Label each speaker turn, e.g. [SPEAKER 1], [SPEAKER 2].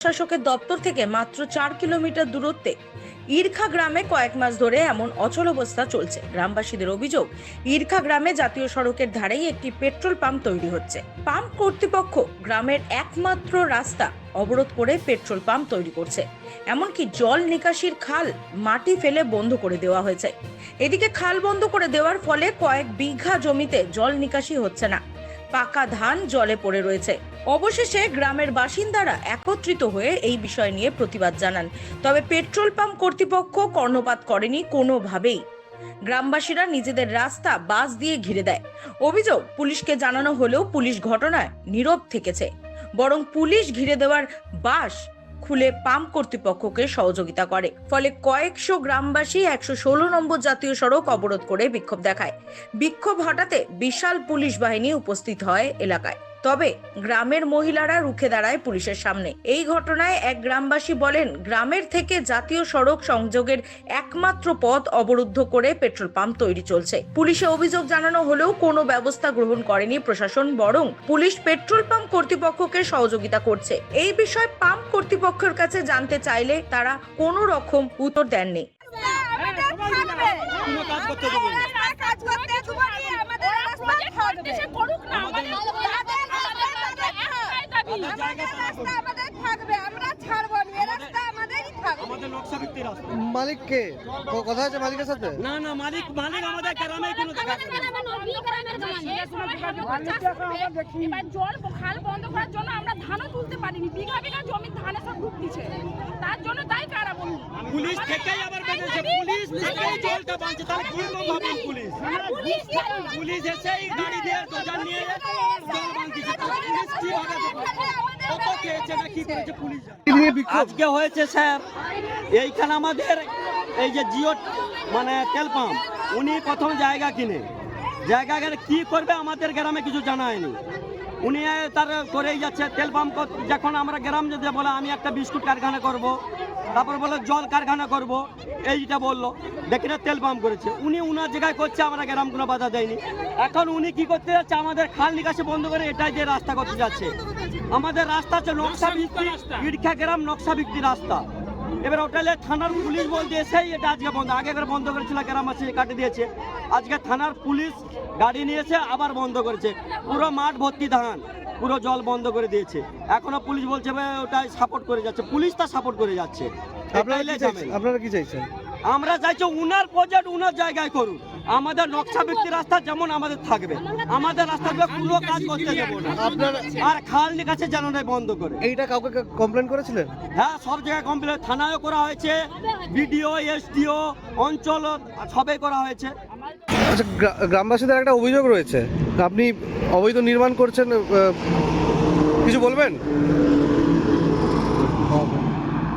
[SPEAKER 1] শাসকের দপ্তর থেকে মাত্র চার কিলোমিটার দূরত্বে ঈর্খা গ্রামে কয়েক মাস ধরে এমন অচল অবস্থা চলছে। গ্রামবাসীদের অভিযোগ ঈর্খা গ্রামে জাতীয় সড়কের ধারেই একটি পেট্রোল পাম্প তৈরি হচ্ছে। পাম্প কর্তৃপক্ষ গ্রামের একমাত্র রাস্তা অবরোধ করে পেট্রোল পাম্প তৈরি করছে। এমনকি জল নিকাশির খাল মাটি ফেলে বন্ধ করে দেওয়া হয়েছে। এদিকে খাল বন্ধ করে দেওয়ার ফলে কয়েক বিঘা জমিতে জল নিকাশি হচ্ছে না। পাকা ধান জলে পড়ে রয়েছে। অবশেষে গ্রামের বাসিন্দারা একত্রিত হয়ে এই বিষয় নিয়ে প্রতিবাদ জানান। তবে পেট্রোল পাম্প কর্তৃপক্ষ কর্ণপাত করেনি কোনোভাবেই। গ্রামবাসীরা নিজেদের রাস্তা বাস দিয়ে ঘিরে দেয়। অভিযোগ, পুলিশকে জানানো হলেও পুলিশ ঘটনায় নীরব থেকেছে। বরং পুলিশ ঘিরে দেওয়ার বাস খুলে পাম্প কর্তৃপক্ষকে সহযোগিতা করে। ফলে কয়েকশো গ্রামবাসী একশো ষোলো নম্বর জাতীয় সড়ক অবরোধ করে বিক্ষোভ দেখায়। বিক্ষোভ হঠাতে বিশাল পুলিশ বাহিনী উপস্থিত হয় এলাকায়। তবে গ্রামের মহিলারা রুখে দাঁড়ায় পুলিশের সামনে এই ঘটনায় এক গ্রামবাসী বলেন গ্রামের থেকে জাতীয় সড়ক সংযোগের একমাত্র পথ অবরুদ্ধ করে পেট্রোল পাম্প তৈরি চলছে পুলিশে অভিযোগ জানানো হলেও কোনো ব্যবস্থা গ্রহণ করেনি প্রশাসন বরং পুলিশ পেট্রোল পাম্প কর্তৃপক্ষকে সহযোগিতা করছে এই বিষয়ে পাম্প কর্তৃপক্ষের কাছে জানতে চাইলে তারা কোনো রকম উত্তর দেননি
[SPEAKER 2] কোনো কাজ করতে দেবো না।
[SPEAKER 3] কাজ করতে দেবো না, আমাদের রাস্তা থাকবে। আমাদের রাস্তা আমাদের থাকবে, আমরা ছাড়বো না, এ রাস্তা আমাদেরই থাকবে।
[SPEAKER 2] আমাদের নকশা ভিত্তিক রাস্তা
[SPEAKER 4] মালিক কে? কথা আছে মালিকের সাথে?
[SPEAKER 2] না না মালিক মালিক আমাদের গ্রামে কোনো
[SPEAKER 5] জল খাল বন্ধ করার জন্য আমরা ধানও তুলতে পারিনি। বিঘা বিঘা জমি ধানে সব ডুব দিচ্ছে তার জন্য তাই কারা বলুন
[SPEAKER 2] পুলিশ থেকেই আবার বেঁধেছে। পুলিশ থেকেই জলটা বাঁধছে তাহলে পূর্ণ ভাবেন পুলিশ। পুলিশ এসে গাড়ি দিয়ে দোকান নিয়ে জল বাঁধছে। আজকে হয়েছে স্যার, এইখানে আমাদের এই যে জিও মানে তেল পাম্প, উনি প্রথম জায়গা কিনে। জায়গা কি করবে আমাদের গ্রামে কিছু জানা হয়নি। উনি তার করেই যাচ্ছে, তেল পাম্প যখন আমরা গ্রাম যদি বলে আমি একটা বিস্কুট কারখানা করব তারপর বলল, জল কারখানা করব। এইটা বলল। দেখি না তেল পাম্প করেছে। উনি উনার জায়গায় করছে, আমরা গ্রাম কোনো বাধা দেয়নি। এখন উনি কি করতে যাচ্ছে, আমাদের খাল নিকাশে বন্ধ করে এটাই যে রাস্তা করতে যাচ্ছে। আমাদের রাস্তা হচ্ছে নকশা ভিত্তি ইড়খা গ্রাম, নকশা ভিত্তি রাস্তা। এবার ওটালে থানার পুলিশ বলতে এসেই এটা আজকে বন্ধ, আগে করে বন্ধ করেছিল, গ্রাম গ্রামবাসী কাটে দিয়েছে। আজকে থানার পুলিশ গাড়ি নিয়েছে, আবার বন্ধ করেছে। পুরো মাঠ ভর্তি ধান। পুরো জল বন্ধ করে দিয়েছে। এখনও পুলিশ বলছে ভাই ওটাই সাপোর্ট করে যাচ্ছে। পুলিশ তা সাপোর্ট করে যাচ্ছে।
[SPEAKER 4] আপনারা কি চাইছেন?
[SPEAKER 2] আমরা চাইছি উনার প্রজেক্ট উনার জায়গায় করুন আমাদের নকশা ভিত্তি রাস্তা যেমন আমাদের থাকবে। আমাদের রাস্তাতে কোনো কাজ করতে দেবো না। আর খাল নিকাছে জানানোই বন্ধ করে।
[SPEAKER 4] এইটা কাউকে কমপ্লেন করেছিলেন?
[SPEAKER 2] হ্যাঁ সব জায়গায় কমপ্লেন থানায়ও করা হয়েছে বিডিও এসডিও অঞ্চল সবাই করা হয়েছে।
[SPEAKER 4] আচ্ছা গ্রা- গ্রামবাসীদের একটা অভিযোগ রয়েছে। আপনি অবৈধ নির্মাণ করছেন কিছু বলবেন?